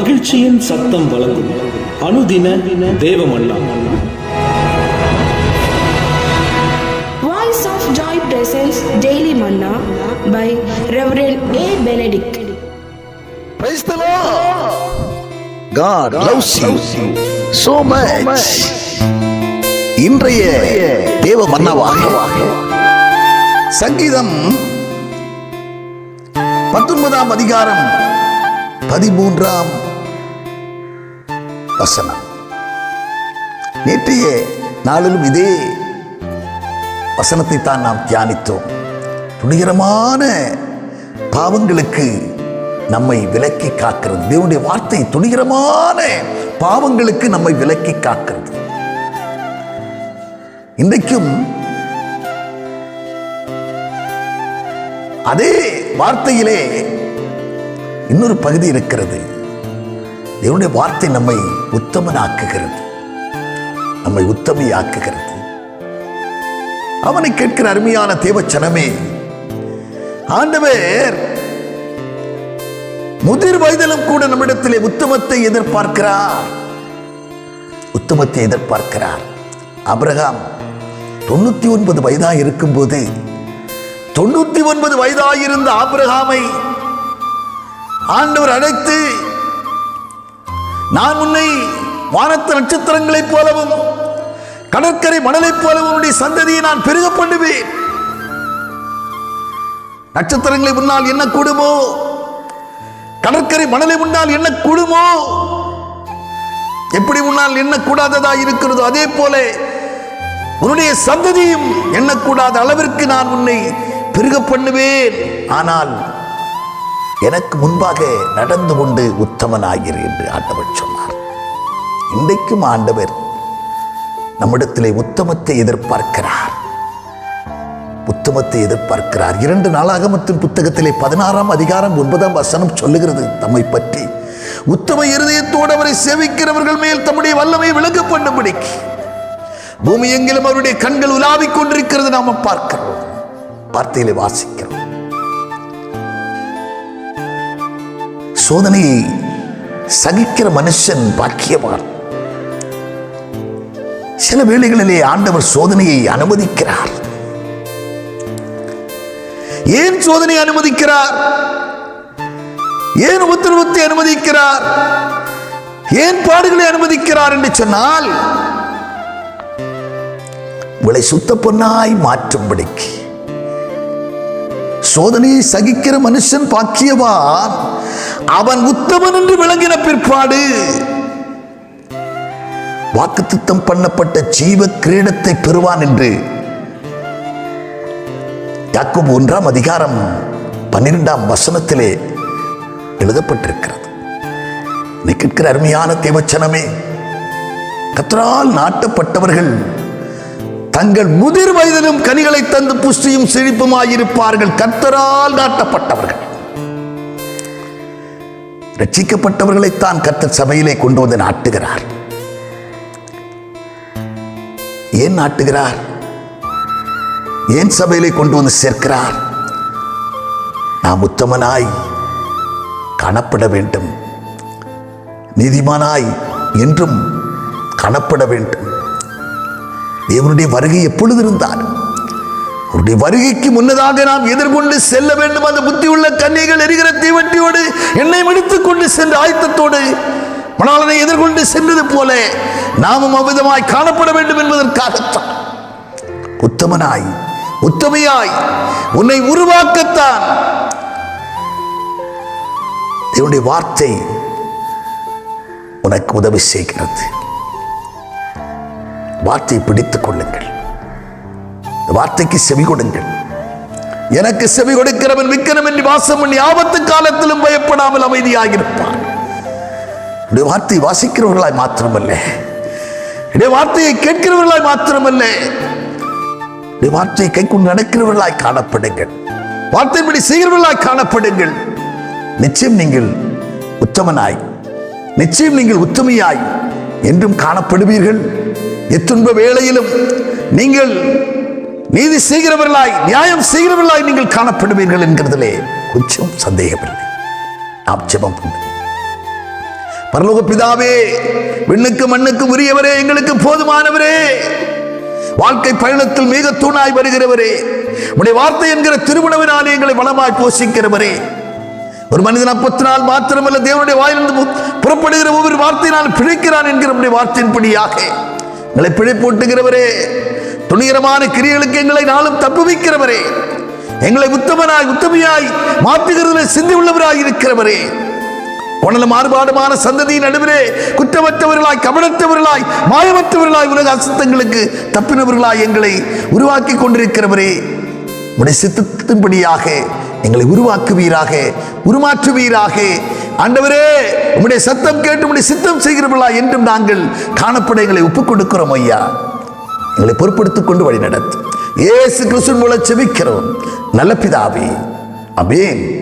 மகிழ்ச்சியின் சத்தம் வழங்கும் அனுதின தேவமல்லா presents Daily Manna by Reverend A. Benedict. Praise the Lord. God loves you so much. இன்றைய தேவ மன்னவாக சங்கீதம் பத்தொன்பதாம் அதிகாரம் பதிமூன்றாம் வசனம். நேற்றைய நாளிலும் இதே வசனத்தை தான் நாம் தியானித்தோம். துணிகரமான பாவங்களுக்கு நம்மை விலக்கி காக்கிறது. தேவனுடைய வார்த்தை துணிகரமான பாவங்களுக்கு நம்மை விலக்கி காக்கிறது. இன்றைக்கும் அதே வார்த்தையிலே இன்னொரு பகுதி இருக்கிறது. தேவனுடைய வார்த்தை நம்மை உத்தமனாக்குகிறது. நம்மை உத்தமையாக்குகிறது. அவனை கேட்கிற அருமையான தேவச்சனமே ஆண்டவர் முதிர் வயதிலும் கூட நம்மிடத்திலே உத்தமத்தை எதிர்பார்க்கிறார். உத்தமத்தை எதிர்பார்க்கிறார். அபிரகாம் தொண்ணூத்தி ஒன்பது வயதாக இருக்கும்போது தொண்ணூத்தி ஒன்பது வயதாயிருந்த ஆபிரகாமை ஆண்டவர் அழைத்து நான் உன்னை வானத்து நட்சத்திரங்களைப் போலவும் கடற்கரை மணலைப் போலவும் உன்னுடைய சந்ததியை நான் பெருக பண்ணுவேன். நட்சத்திரங்களை முன்னால் என்ன கூடுமோ கடற்கரை மணலை முன்னால் என்ன கூடுமோ எப்படி முன்னால் எண்ணக்கூடாததா இருக்கிறதோ அதே போல உன்னுடைய சந்ததியும் எண்ணக்கூடாத அளவிற்கு நான் உன்னை பெருக பண்ணுவேன். ஆனால் எனக்கு முன்பாக நடந்து கொண்டு உத்தமனாகிறேன் என்று ஆண்டவர் சொன்னார். இன்றைக்கும் ஆண்டவர் நம்மிடத்திலே உத்தமத்தை எதிர்பார்க்கிறார். உத்தமத்தை எதிர்பார்க்கிறார். இரண்டு நாளாகமத்தின் புத்தகத்திலே பதினாறாம் அதிகாரம் ஒன்பதாம் வசனம் சொல்லுகிறது தம்மை பற்றி. உத்தம இருதயத்தோடு அவரை சேவிக்கிறவர்கள் மேல் தம்முடைய வல்லமை விளங்க பண்ணும்படிக்கு. பூமி எங்கிலும் அவருடைய கண்கள் உலாவிக் கொண்டிருக்கிறது நாம பார்க்கிறோம். வார்த்தையிலே வாசிக்கிறோம். சோதனையை சகிக்கிற மனுஷன் பாக்கியவான். சில வேளைகளிலே ஆண்டவர் சோதனையை அனுமதிக்கிறார். ஏன் சோதனை அனுமதிக்கிறார்? ஏன் உத்தரவத்தை அனுமதிக்கிறார்? ஏன் பாடுகளை அனுமதிக்கிறார் என்று சொன்னால் உங்களை சுத்த பொன்னாய் மாற்றும்படிக்கு. சோதனையை சகிக்கிற மனுஷன் பாக்கியவான். அவன் உத்தமன் என்று விளங்கின பிற்பாடு வாக்குத்தத்தம் பண்ணப்பட்ட ஜீவ கிரீடத்தை பெறுவான் என்று யாக்கோபு ஒன்றாம் அதிகாரம் பன்னிரெண்டாம் வசனத்திலே எழுதப்பட்டிருக்கிறது. நீ கேட்கிற அருமையான தேவச்சனமே கத்தரால் நாட்டப்பட்டவர்கள் தங்கள் முதிர் வயதிலும் கனிகளை தந்து புஷ்டியும் செழிப்புமாயிருப்பார்கள். கத்தரால் நாட்டப்பட்டவர்கள். ரட்சிக்கப்பட்டவர்களைத்தான் கர்த்தர் சபையிலே கொண்டு வந்து நாட்டுகிறார். ஏன் நாட்டுகிறார்? ஏன் சபையிலே கொண்டு வந்து சேர்க்கிறார்? நாம் உத்தமனாய் காணப்பட வேண்டும். நீதிமானாய் என்றும் காணப்பட வேண்டும். தேவனுடைய வருகை எப்பொழுது இருந்தார் அவருடைய வருகைக்கு முன்னதாக நாம் எதிர்கொண்டு செல்ல வேண்டும். அந்த புத்தி உள்ள கன்னிகள் எரிகிற தீவட்டியோடு என்னை முடித்துக் கொண்டு சென்ற ஆயத்தத்தோடு மணாளனை எதிர்கொண்டு சென்றது போல நாமும் அவ்விதமாய் காணப்பட வேண்டும் என்பதற்காகத்தான் உத்தமனாய் உத்தமையாய் உன்னை உருவாக்கத்தான் தேவனுடைய வார்த்தை உனக்கு உதவி செய்கிறது. வார்த்தையை பிடித்துக் கொள்ளுங்கள். இந்த வார்த்தைக்கு செவி கொடுங்கள். எனக்கு செவி கொடுக்கிறவன் விக்கிரம் என்று வாசம் பண்ணி ஆபத்து காலத்திலும் பயப்படாமல் அமைதியாக இருப்பான் உடைய வார்த்தை வாசிக்கிறவர்களாய் மாத்திரமல்ல. வார்த்தையை கேட்கிறவர்களாய் மாத்திரமல்ல. வார்த்தையை கை கொண்டு நடக்கிறவர்களாய் காணப்படுங்கள். வார்த்தையின்படி செய்கிறவர்களாய் காணப்படுங்கள். நிச்சயம் நீங்கள் உத்தமனாய். நிச்சயம் நீங்கள் உத்தமையாய் என்றும் காணப்படுவீர்கள். எத்துன்ப வேளையிலும் நீங்கள் நீதி செய்கிறவர்களாய் நியாயம் செய்கிறவர்களாய் நீங்கள் காணப்படுவீர்கள் என்கிறதிலே கொஞ்சம் சந்தேகமில்லை. நாம் ஜெபம் பரலோக பிதாவே விண்ணுக்கு மண்ணுக்கு உரியவரே எங்களுக்கு போதுமானவரே. வாழ்க்கை பயணத்தில் மிக தூணாய் வருகிறவரே. உடைய வார்த்தை என்கிற திருமணவினாலே எங்களை வளமாய் போஷிக்கிறவரே. ஒரு மனிதன் அப்பத்தினால் மாத்திரமல்ல தேவனுடைய வாயிலிருந்து புறப்படுகிற ஒவ்வொரு வார்த்தையினால் பிழைக்கிறான் என்கிற வார்த்தையின்படியாக எங்களை பிழைப்பூட்டுகிறவரே துணிகரமான கிரியைகளுக்கு எங்களை நாளும் தப்புவிக்கிறவரே எங்களை உத்தமனாய் உத்தமியாய் மாற்றுகிறதுல சிந்தி உள்ளவராய் இருக்கிறவரே. உணல மாறுபாடுமான சந்ததியின் நடுவிலே குற்றமற்றவர்களாய் கவனத்தவர்களாய் மாயமற்றவர்களாய் உலக அசுத்தங்களுக்கு தப்பினவர்களாய் எங்களை உருவாக்கி கொண்டிருக்கிறவரே. உடைய சித்தத்தின்படியாக எங்களை உருவாக்குவீராக உருமாற்றுவீராக. ஆண்டவரே உம்முடைய சத்தம் கேட்டு உடைய சித்தம் செய்கிறவர்களா என்றும் நாங்கள் காணப்பட எங்களை ஒப்புக் கொடுக்கிறோம் ஐயா. எங்களை பொறுப்படுத்திக் கொண்டு வழி நடத்தும் ஏசு கிறிஸ்துவின் மூலம் செபிக்கிறோம். நல்ல பிதாவே. அமேன்